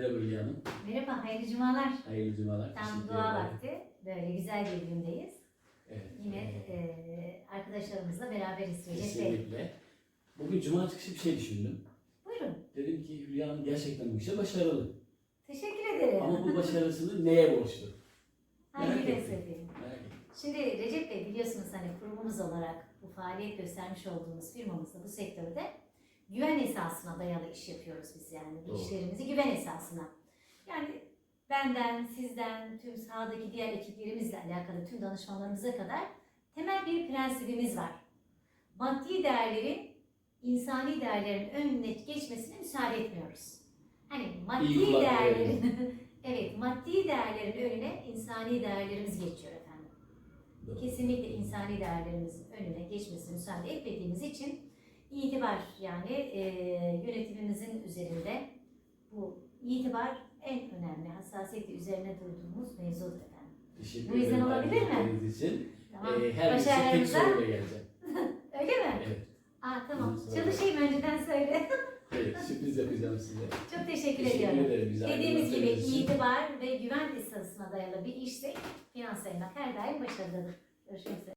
Merhaba Hülya Hanım. Merhaba, hayırlı cumalar. Hayırlı cumalar. Tam dua vakti. Böyle güzel bir gündeyiz. Evet. Yine e, arkadaşlarımızla beraberiz. Kesinlikle. Bugün cuma çıkışı bir şey düşündüm. Buyurun. Dedim ki Hülya Hanım gerçekten bu işte başarılı. Teşekkür ederim. Ama bu başarısını neye borçlu? Hangi ettim. Şimdi Recep Bey biliyorsunuz hani kurumumuz olarak bu faaliyet göstermiş olduğumuz firmamızda bu sektörde güven esasına dayalı iş yapıyoruz biz yani. Doğru. işlerimizi güven esasına. Yani benden, sizden, tüm sahadaki diğer ekiplerimizle alakalı tüm danışmanlarımıza kadar temel bir prensibimiz var. Maddi değerlerin insani değerlerin önüne geçmesine müsaade etmiyoruz. Hani maddi İyi değerlerin evet maddi değerlerin önüne insani değerlerimiz geçiyor efendim. Doğru. Kesinlikle insani değerlerimizin önüne geçmesine müsaade etmediğimiz için itibar yani e, yönetimimizin üzerinde bu itibar en önemli hassasiyetle üzerine durduğumuz mevzudur efendim. Teşekkür Bu yüzden ederim olabilir mi? için. Tamam. Ee, her birisi tek Başarılarınıza. soruyla geleceğim. Öyle mi? Evet. Aa tamam. Bundan sonra- Çalışayım önceden söyle. Evet, sürpriz yapacağım size. Çok teşekkür, ediyorum. ederim. bizi Dediğimiz gibi aydınlattığınız için. itibar ve güven esasına dayalı bir işte finans saymak her daim başarılıdır. Görüşmek üzere.